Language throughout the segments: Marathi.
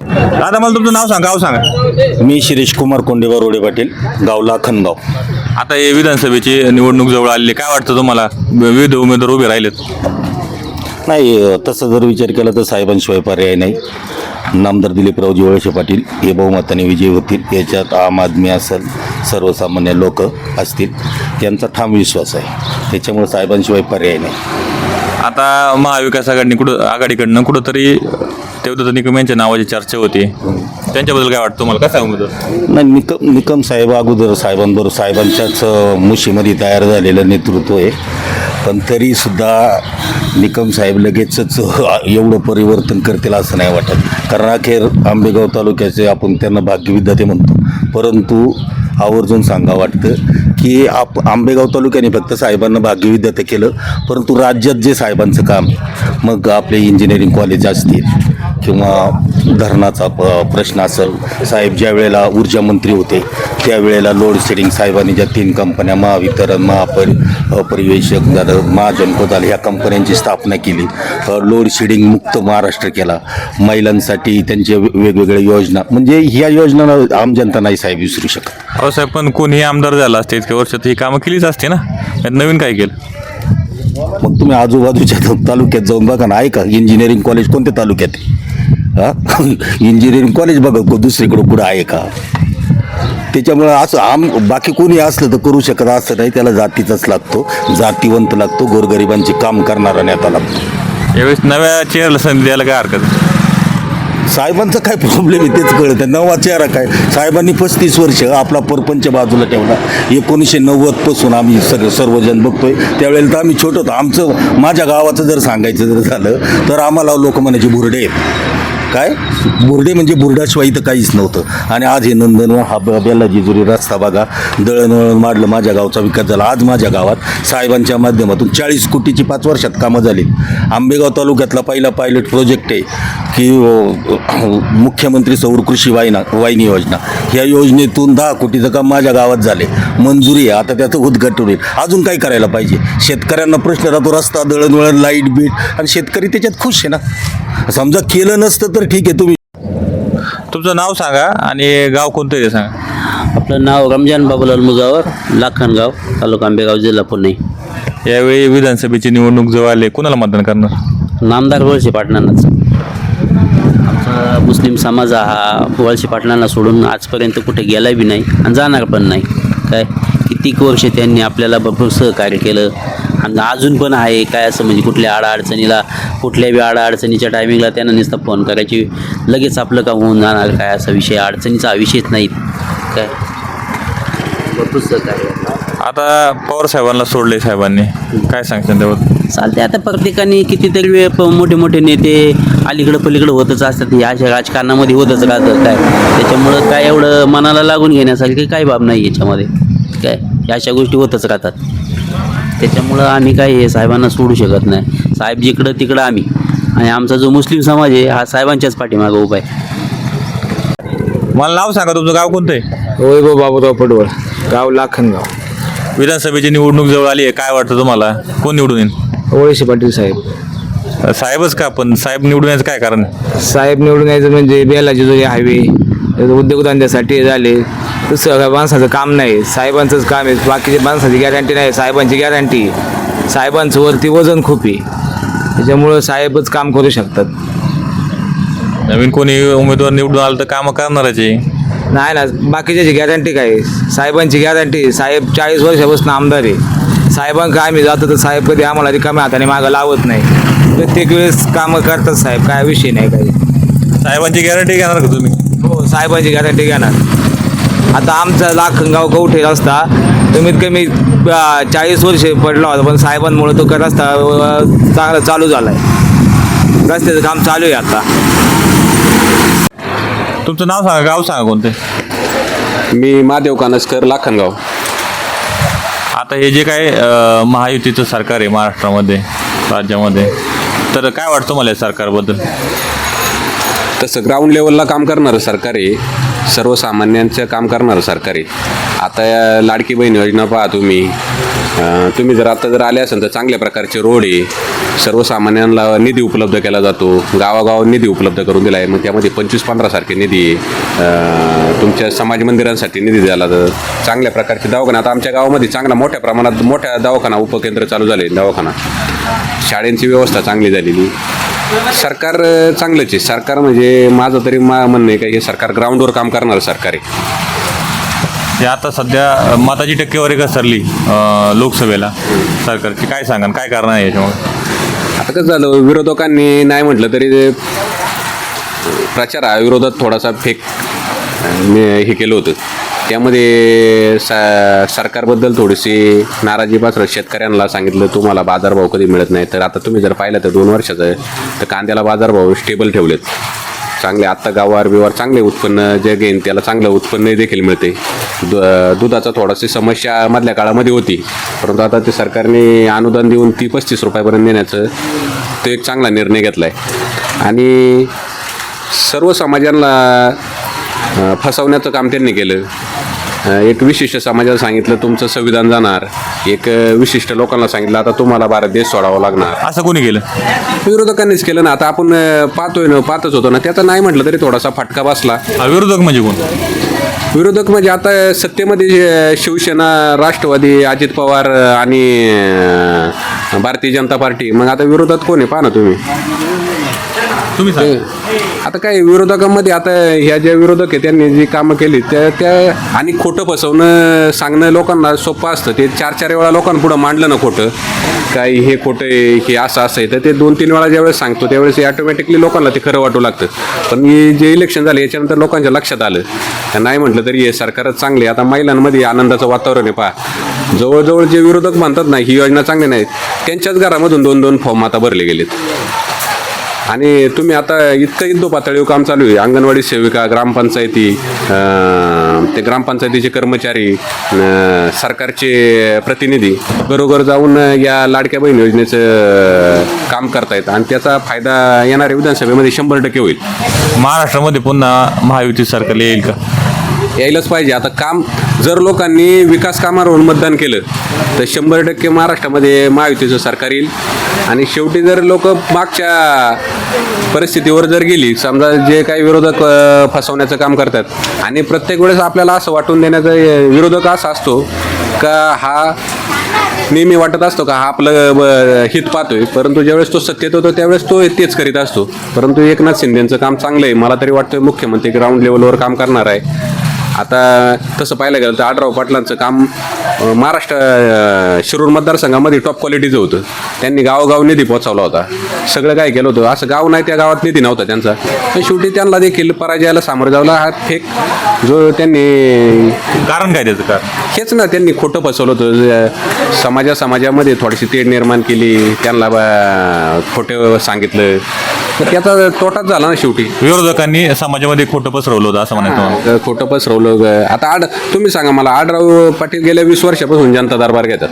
दादा मला तुमचं नाव सांगा गाव सांगा. मी शिरीष कुमार कोंडेबा रोडे पाटील गाव लाखनगाव आता हे विधानसभेची निवडणूक जवळ आलेली काय वाटतं तुम्हाला? विविध उमेदवार उभे राहिलेत. नाही तसं जर विचार केला तर साहेबांशिवाय पर्याय नाही. नामदार दिलीपरावजी वळसे पाटील हे बहुमताने विजयी होतील याच्यात आम आदमी असेल सर्वसामान्य लोक असतील यांचा ठाम विश्वास आहे. त्याच्यामुळे साहेबांशिवाय पर्याय नाही. आता महाविकास आघाडी कुठं आघाडीकडनं कुठंतरी देवदत्त निकम यांच्या नावाची चर्चा होती. त्यांच्याबद्दल काय वाटतं तुम्हाला? कसा उमेदवार? नाही निकम निकम साहेब अगोदर साहेबांबरोबर साहेबांच्याच मुशीमध्ये तयार झालेलं नेतृत्व आहे. पण तरीसुद्धा निकम साहेब लगेचच एवढं परिवर्तन करतील असं नाही वाटत. कारण अखेर आंबेगाव तालुक्याचे आपण त्यांना भाग्यविद्याते म्हणतो. परंतु आवर्जून सांगा वाटतं की आप आंबेगाव तालुक्याने फक्त साहेबांना भाग्यविद्याते केलं परंतु राज्यात जे साहेबांचं काम मग आपले इंजिनिअरिंग कॉलेज असतील किंवा धरणाचा प प्रश्न असेल साहेब ज्या वेळेला ऊर्जा मंत्री होते त्यावेळेला लोड शेडिंग साहेबांनी ज्या तीन कंपन्या महावितरण महापरि परिवेशक झालं महाजनको झालं ह्या कंपन्यांची स्थापना केली. लोड शेडिंग मुक्त महाराष्ट्र केला. महिलांसाठी त्यांच्या वेगवेगळ्या योजना म्हणजे ह्या योजना आम जनता नाही साहेब विसरू शकत. अहो साहेब पण कोणी आमदार झाला असते इतक्या वर्षात ही कामं केलीच असते ना. यात नवीन काय केलं? मग तुम्ही आजूबाजूच्या तालुक्यात जाऊन बघा ना ऐका इंजिनिअरिंग कॉलेज कोणत्या तालुक्यात आहे? हा? इंजिनिअरिंग कॉलेज बघा को- दुसरीकडं कुठं आहे का? त्याच्यामुळं असं आम बाकी कोणी असलं तर करू शकत असं नाही त्याला जातीचाच लागतो. जातीवंत लागतो गोरगरिबांचे काम करणारा नेता लागतो. यावेळेस नव्या चेहऱ्याला संधी द्यायला काय हरकत? साहेबांचा काय प्रॉब्लेम आहे तेच कळत. नवा चेहरा काय? साहेबांनी पस्तीस वर्ष आपला परपंच बाजूला ठेवला. एकोणीसशे नव्वदपासून आम्ही सगळे सर्वजण बघतोय. त्यावेळेला तर आम्ही छोटं होतो. आमचं माझ्या गावाचं जर सांगायचं जर झालं तर आम्हाला लोक म्हणायचे बुरडे आहेत. काय? बुरडे म्हणजे बुरडाशिवाय इथं काहीच नव्हतं. आणि आज हे नंदनवन हा बेला जेजुरी रस्ता बघा दळणवळण माडलं माझ्या गावचा विकास झाला. आज माझ्या गावात साहेबांच्या माध्यमातून चाळीस कोटीची पाच वर्षात कामं झाली. आंबेगाव तालुक्यातला पहिला पायलट प्रोजेक्ट आहे की मुख्यमंत्री सौर कृषी वाहिना वाहिनी योजना. ह्या योजनेतून दहा कोटीचं काम माझ्या गावात झाले. मंजुरी आहे. आता त्याचं उद्घाटन होईल. अजून काय करायला पाहिजे? शेतकऱ्यांना प्रश्न राहतो रस्ता दळणवळण लाइट बीट आणि शेतकरी त्याच्यात खुश आहे ना. समजा केलं नसतं तर ठीक आहे तुम्ही तुमचं नाव सांगा आणि गाव कोणतं आहे ते सांगा. आपलं नाव रमजान बाबूलाल मुजावर लाखनगाव तालुका आंबेगाव जिल्हा पुणे. यावेळी विधानसभेची निवडणूक जवळ आली कुणाला मतदान करणार? नामदार वळसे पाटणांनाच आमचा मुस्लिम समाज हा वळसे पाटणांना सोडून आजपर्यंत कुठे गेला बी नाही आणि जाणार पण नाही. काय? कितीक वर्ष त्यांनी आपल्याला भरपूर सहकार्य केलं आणि अजून पण आहे काय असं म्हणजे कुठल्या आडाअडचणीला कुठल्या बी आडाअडचणीच्या टायमिंगला त्यांना नुसतं फोन करायची. लगेच आपलं काम होऊन जाणार काय असा विषय अडचणीचा हा विषयच नाहीत. काय? भरपूर सहकार्य आता पवार साहेबांना सोडले साहेबांनी. काय सांगतात त्यावर? चालते आता प्रत्येकाने कितीतरी वेळ प- मोठे मोठे नेते अलीकडं पलीकडं होतच असतात. या अशा राजकारणामध्ये होतच राहतं काय? त्याच्यामुळं काय एवढं मनाला लागून घेण्यासारखी काही बाब नाही याच्यामध्ये. काय? या अशा गोष्टी होतच राहतात. त्याच्यामुळं आम्ही काय हे साहेबांना सोडू शकत नाही. साहेब जिकडं तिकडं आम्ही. आणि आमचा जो मुस्लिम समाज आहे हा साहेबांच्याच पाठीमागं उभा आहे. मला नाव सांगा तुमचं गाव कोणतं आहे? वैभव बाबूराव पडवळ गाव लाखनगाव. विधानसभेची निवडणूक जवळ आली आहे काय वाटतं तुम्हाला? कोण निवडून येईल? ओळशी पाटील साहेब. साहेबच का पण साहेब निवडून यायचं काय कारण? आहे? साहेब निवडून यायचं म्हणजे बेलाची जो हायवे उद्योगधंद्यासाठी झाले. दुसरं माणसाचं काम नाही. साहेबांचंच काम आहे. बाकीचे माणसाची गॅरंटी नाही. साहेबांची गॅरंटी साहेबांचं वरती वजन खूप आहे. त्याच्यामुळं साहेबच काम करू शकतात. नवीन कोणी उमेदवार निवडून आलं तर कामं करणारच आहे. नाही ना. बाकीच्याची गॅरंटी काय? साहेबांची गॅरंटी साहेब चाळीस वर्षापासून आमदार आहे. साहेबांका आम्ही जातो तर साहेब कधी आम्हाला रिकाम्या हाताने मागं लावत नाही. प्रत्येक वेळेस कामं करतात साहेब. काय विषय नाही काही. साहेबांची गॅरंटी घेणार का तुम्ही? हो साहेबांची गॅरंटी घेणार. आता आमचा लाखनगाव कवठे रस्ता कमीत कमी चाळीस वर्ष पडला होता पण साहेबांमुळे तो रस्ता चांगला चालू झाला आहे रस्त्याचं काम चालू आहे आता. तुमचं नाव सांगा गाव सांगा कोणतं? मी महादेव कानसकर लाखनगाव. आता हे जे काय महायुतीचं सरकार आहे महाराष्ट्रामध्ये राज्यामध्ये तर काय वाटतं मला या सरकारबद्दल? तसं ग्राउंड लेवलला काम करणारं सरकार आहे. सर्वसामान्यांचं काम करणारं सरकार. आहे आता या लाडकी बहीण योजना पहा तुम्ही. तुम्ही जर आता जर आले असाल तर चांगल्या प्रकारचे रोड आहे. सर्वसामान्यांना निधी उपलब्ध केला जातो. गावागाव निधी उपलब्ध करून दिला आहे. मग त्यामध्ये पंचवीस पंधरासारखे निधी आहे. तुमच्या समाज मंदिरांसाठी निधी दिला जातो चांगल्या प्रकारचे दवाखाना. आता आमच्या गावामध्ये चांगला मोठ्या प्रमाणात मोठ्या दवाखाना उपकेंद्र चालू झाले दवाखाना. शाळेंची व्यवस्था चांगली झालेली. सरकार चांगलंच आहे. सरकार म्हणजे माझं तरी मा म्हणणं आहे का हे सरकार ग्राउंडवर काम करणारं सरकार आहे. आता सध्या मताची टक्केवारी घसरली अ, लोकसभेला. सरकारची काय सांगा काय कारण आहे याच्यामुळे आता कसं झालं विरोधकांनी नाही म्हटलं तरी ते प्रचार हा विरोधात थोडासा फेक अं, ने- हे केलं होतं. त्यामध्ये सा सरकारबद्दल थोडीशी नाराजी पात्र शेतकऱ्यांना सांगितलं तुम्हाला बाजारभाव कधी मिळत नाही? तर आता तुम्ही जर पाहिलं तर दोन वर्षाचं आहे तर कांद्याला बाजारभाव स्टेबल ठेवलेत. चांगले आत्ता गावावर बिवार चांगले उत्पन्न जे घेईन त्याला चांगलं उत्पन्न देखील मिळते. दु दुधाचा थोडाशी समस्या मधल्या काळामध्ये होती परंतु आता ते सरकारने अनुदान देऊन ती पस्तीस रुपयापर्यंत नेण्याचं तो एक चांगला निर्णय घेतला आहे आणि सर्व समाजांना फसवण्याचं काम त्यांनी केलं. एक विशिष्ट समाजाला सांगितलं तुमचं संविधान जाणार. एक विशिष्ट लोकांना सांगितलं आता तुम्हाला भारत देश सोडावा लागणार. असं कोणी केलं? विरोधकांनीच केलं ना आता आपण पाहतोय ना पाहतच होतो ना त्याचा नाही म्हटलं तरी थोडासा फटका बसला. हा, विरोधक म्हणजे कोण? विरोधक म्हणजे आता सत्तेमध्ये शिवसेना राष्ट्रवादी अजित पवार आणि अ, भारतीय जनता पार्टी मग आता विरोधात कोण आहे? पहा ना तुम्ही. तुम्ही सांगा. आता काय विरोधकांमध्ये आता ह्या ज्या विरोधक आहे त्यांनी जी कामं केली त्या त्या आणि खोटं फसवणं सांगणं लोकांना सोपं असतं. ते चार चार वेळा लोकांपुढं मांडलं ना खोटं. काय हे खोटं आहे हे असं असं आहे तर ते दोन तीन वेळा ज्यावेळेस सांगतो त्यावेळेस ऑटोमॅटिकली लोकांना ते खरं वाटू लागतं. पण हे जे इलेक्शन झालं याच्यानंतर लोकांच्या लक्षात आलं. तर नाही म्हटलं तरी हे सरकारच चांगले आता महिलांमध्ये आनंदाचं वातावरण आहे पहा. जवळजवळ जे विरोधक म्हणतात ना ही योजना चांगली नाही. त्यांच्याच घरामधून दोन दोन फॉर्म आता भरले गेलेत. आणि तुम्ही आता इतकं इंदो पातळीवर काम चालू आहे. अंगणवाडी सेविका ग्रामपंचायती अं, ते ग्रामपंचायतीचे कर्मचारी अं, सरकारचे प्रतिनिधी बरोबर जाऊन या लाडक्या बहीण योजनेचं काम करतायत आणि त्याचा फायदा येणाऱ्या विधानसभेमध्ये शंभर टक्के होईल. महाराष्ट्रामध्ये पुन्हा महायुती सरकार येईल का? यायलाच पाहिजे. आता काम जर लोकांनी विकास कामावर मतदान केलं तर शंभर टक्के महाराष्ट्रामध्ये महायुतीचं सरकार येईल. आणि शेवटी जर लोक मागच्या परिस्थितीवर जर गेली समजा जे काही विरोधक फसवण्याचं काम करतात आणि प्रत्येक वेळेस आपल्याला असं वाटून देण्याचा विरोधक असा असतो का हा नेहमी वाटत असतो का हा आपलं हित पाहतोय. परंतु ज्यावेळेस तो सत्तेत होतो त्यावेळेस तो तेच करीत असतो. परंतु एकनाथ शिंदेचं काम चांगलं आहे. मला तरी वाटतं मुख्यमंत्री ग्राउंड लेवलवर काम करणार आहे. आता तसं पाहायला गेलं तर आडराव पाटलांचं काम महाराष्ट्र शिरूर मतदारसंघामध्ये टॉप क्वालिटीचं होतं. त्यांनी गावोगाव निधी पोहोचवला होता. सगळं काय केलं होतं? असं गाव नाही त्या गावात निधी नव्हता त्यांचा. पण शेवटी त्यांना देखील पराजयाला सामोरं जावला हा फेक जो त्यांनी कारण काय त्याचं? कारण? हेच ना त्यांनी खोटं फसवलं होतं. समाजा समाजामध्ये थोडीशी तेढ निर्माण केली. त्यांना खोटं सांगितलं. तर त्याचा तोटाच झाला ना शेवटी. विरोधकांनी समाजामध्ये खोटं पसरवलं होतं असं म्हणायचं. ग- खोटं पसरवलं ग- आता आड तुम्ही सांगा मला आडराव पाटील गेल्या वीस वर्षापासून जनता दरबार घेतात.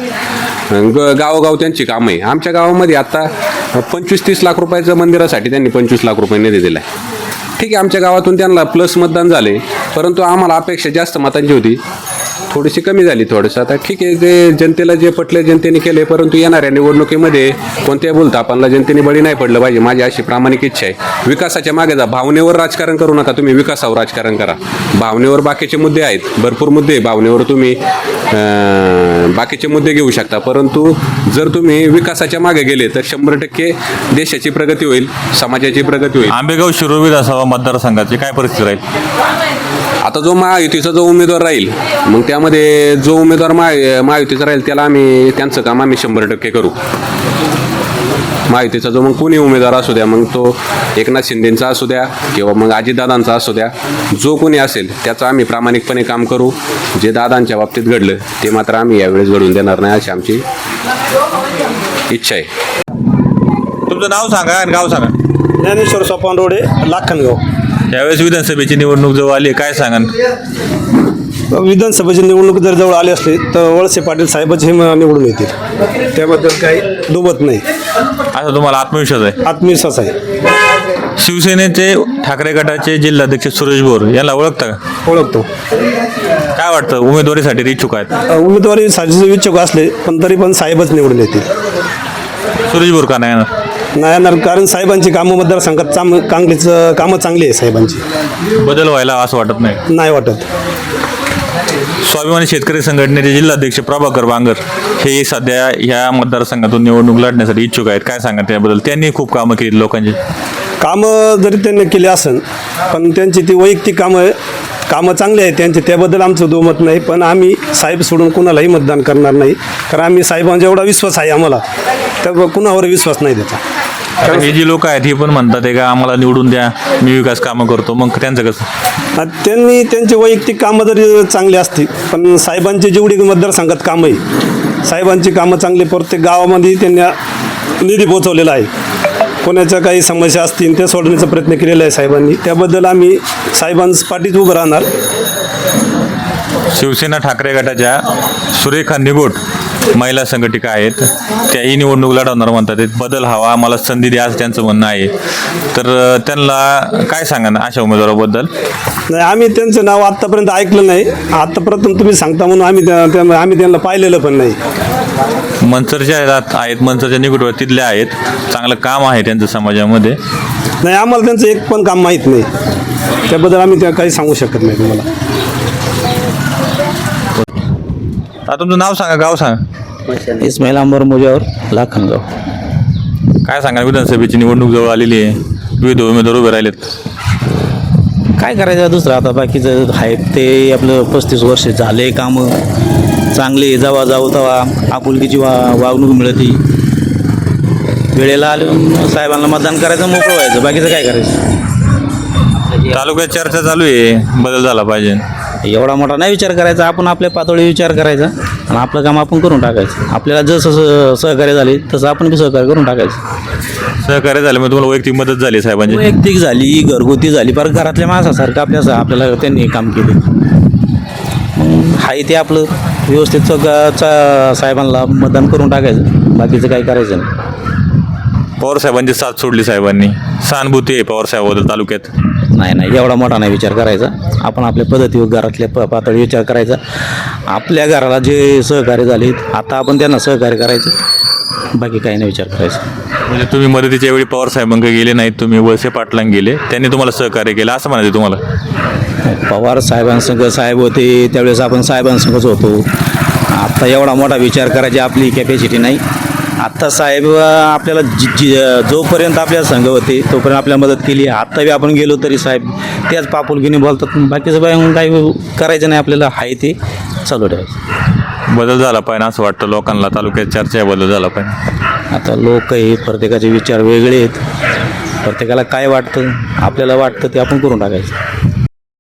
ग- गावोगाव त्यांची कामं आहे. आमच्या गावामध्ये आता पंचवीस तीस लाख रुपयाचं मंदिरासाठी त्यांनी पंचवीस लाख रुपये निधी दिला ठीक आहे आमच्या गावातून त्यांना प्लस मतदान झाले परंतु आम्हाला अपेक्षा जास्त मतांची होती. थोडीशी कमी झाली थोडंसं. आता ठीक आहे जे जनतेला जे पटले जनतेने केले परंतु येणाऱ्या निवडणुकीमध्ये कोणत्या बोलतापांना जनतेने बळी नाही पडलं पाहिजे. माझी अशी प्रामाणिक इच्छा आहे. विकासाच्या मागे जा. भावनेवर राजकारण करू नका तुम्ही. विकासावर राजकारण करा. भावनेवर बाकीचे मुद्दे आहेत. भरपूर मुद्दे भावनेवर तुम्ही बाकीचे मुद्दे घेऊ शकता. परंतु जर तुम्ही विकासाच्या मागे गेले तर शंभर टक्के देशाची प्रगती होईल समाजाची प्रगती होईल. आंबेगाव शिरूर विधानसभा मतदारसंघाची काय परिस्थिती राहील? आता जो महायुतीचा जो उमेदवार राहील मग त्यामध्ये जो उमेदवार महा महायुतीचा राहील त्याला आम्ही त्यांचं काम आम्ही शंभर टक्के करू. महायुतीचा जो मग कोणी उमेदवार असू द्या मग तो एकनाथ शिंदेचा असू द्या किंवा मग अजितदादांचा असू द्या जो कोणी असेल त्याचं आम्ही प्रामाणिकपणे काम करू. जे दादांच्या बाबतीत घडलं ते मात्र आम्ही यावेळेस घडून देणार नाही अशी आमची इच्छा आहे. तुमचं नाव सांगा आणि गाव सांगा. ज्ञानेश्वर सोपान रोडे लाखनगाव. यावेळेस विधानसभेची निवडणूक जवळ आली आहे, काय सांगा विधानसभेची निवडणूक जर जवळ आली असली तर वळसे पाटील साहेबच हे म- निवडून येतील. त्याबद्दल काही दुबत नाही. असं तुम्हाला आत्मविश्वास आहे? आत्मविश्वास आहे. शिवसेनेचे ठाकरे गटाचे जिल्हाध्यक्ष सुरेश बोर याला ओळखता का? ओळखतो. काय वाटतं? उमेदवारीसाठी ते इच्छुक आहेत? अ, उमेदवारी साजेसे इच्छुक असले पण तरी पण साहेबच निवडून येतील. सुरेश बोर का नाही येणार? नाही येणार कारण साहेबांची कामं मतदारसंघात चांग कांगलीचं कामं चांगली आहे साहेबांची. बदल व्हायला असं वाटत नाही. नाही वाटत. स्वाभिमानी शेतकरी संघटनेचे जिल्हाध्यक्ष प्रभाकर बांगर हे सध्या ह्या मतदारसंघातून निवडणूक लढण्यासाठी इच्छुक आहेत. काय सांगा त्याबद्दल त्यांनी खूप कामं केली लोकांची. कामं जरी त्यांनी केली असन पण त्यांची ती वैयक्तिक कामं कामं चांगली आहेत त्यांची त्याबद्दल आमचं दुमत नाही. पण आम्ही साहेब सोडून कुणालाही मतदान करणार नाही. कारण आम्ही साहेबांचा एवढा विश्वास आहे आम्हाला. तर कुणावर विश्वास नाही त्याचा. आता हे जी लोक आहेत ही पण म्हणतात आहे का आम्हाला निवडून द्या मी विकास कामं करतो. मग त्यांचं कसं? आता त्यांनी त्यांची वैयक्तिक कामं जरी चांगली असतील पण साहेबांची जेवढी मतदारसंघात कामं आहे साहेबांची कामं चांगली प्रत्येक गावामध्ये त्यांना निधी पोचवलेला आहे. कोणाच्या काही समस्या असतील त्या सोडवण्याचा प्रयत्न केलेला आहे साहेबांनी. त्याबद्दल आम्ही साहेबांस पाठीत उभं राहणार. शिवसेना ठाकरे गटाच्या सुरेखा निगोट महिला संघटिका आहेत. त्याही निवडणूक लढवणार म्हणतात. बदल हवा. मला संधी द्या असं त्यांचं म्हणणं आहे. तर त्यांना काय सांगा ना अशा उमेदवाराबद्दल? नाही आम्ही त्यांचं नाव आत्तापर्यंत ऐकलं नाही. आता प्रथम तुम्ही सांगता म्हणून आम्ही आम्ही त्यांना पाहिलेलं पण नाही. मनसरच्या आहेत आहेत मनसरच्या निकटवर तिथल्या आहेत. चांगलं काम आहे त्यांचं समाजामध्ये. नाही आम्हाला त्यांचं एक पण काम माहीत नाही. त्याबद्दल आम्ही त्या काही सांगू शकत नाही तुम्हाला. आता तुमचं नाव सांगा गाव सांगा. इस्माईल अंबर मोजावर लाखनगाव काय सांगा विधानसभेची निवडणूक जवळ आलेली आहे? विविध उमेदवार उभे राहिलेत. काय करायचं दुसरं? आता बाकीचं आहे ते आपलं पस्तीस वर्ष झाले कामं. चांगले जावा जाऊ तवा आपुलकीची वा वागणूक मिळती. वेळेला आले साहेबांना मतदान करायचं मोकळं व्हायचं. बाकीचं काय करायचं? तालुक्यात चर्चा चालू आहे. बदल झाला पाहिजे. एवढा मोठा नाही विचार करायचा. आपण आपल्या पातळी विचार करायचा. आणि आपलं काम आपण करून टाकायचं. आपल्याला जसं स- सहकार्य झाले तसं आपण बी सहकार्य करून टाकायचं. सहकार्य झालं मग तुम्हाला वैयक्तिक मदत झाली साहेबांची? वैयक्तिक झाली घरगुती झाली. पर घरातल्या माणसासारखं आपल्या आपल्याला त्यांनी काम केले. मग हाय ते आपलं व्यवस्थित सगळं चा साहेबांना मतदान करून टाकायचं. बाकीचं काय करायचं नाही. पवार साहेबांची साथ सोडली साहेबांनी. सहानुभूती आहे पवार साहेबाबद्दल तालुक्यात. नाही नाही एवढा मोठा नाही विचार करायचा. आपण आपल्या पद्धतीवर घरातल्या प पातळी विचार करायचा. आपल्या घराला जे सहकार्य झाले आता आपण त्यांना सहकार्य करायचं. बाकी काही नाही विचार करायचा. म्हणजे तुम्ही मदतीच्या वेळी पवार साहेबांकडे गेले नाहीत तुम्ही वळसे पाटलांना गेले त्यांनी तुम्हाला सहकार्य केलं असं म्हणायचं तुम्हाला? पवार साहेबांसंग साहेब होते त्यावेळेस आपण साहेबांसंगच होतो. आत्ता एवढा मोठा विचार करायची आपली कॅपॅसिटी नाही. आत्ता साहेब आपल्याला जि जि जोपर्यंत आपल्या संघ होते तोपर्यंत आपल्याला मदत केली. आत्ता बी आपण गेलो तरी साहेब त्याच पापुलकीने बोलतात बाकीचं बाय काही करायचं नाही आपल्याला आहे ते. चालू ठेवायचं बदल झाला पाहिजे असं वाटतं लोकांना तालुक्यात चर्चा बदल झाला पाहिजे. आता लोक हे प्रत्येकाचे विचार वेगळे आहेत. प्रत्येकाला काय वाटतं आपल्याला वाटतं ते आपण करून टाकायचं.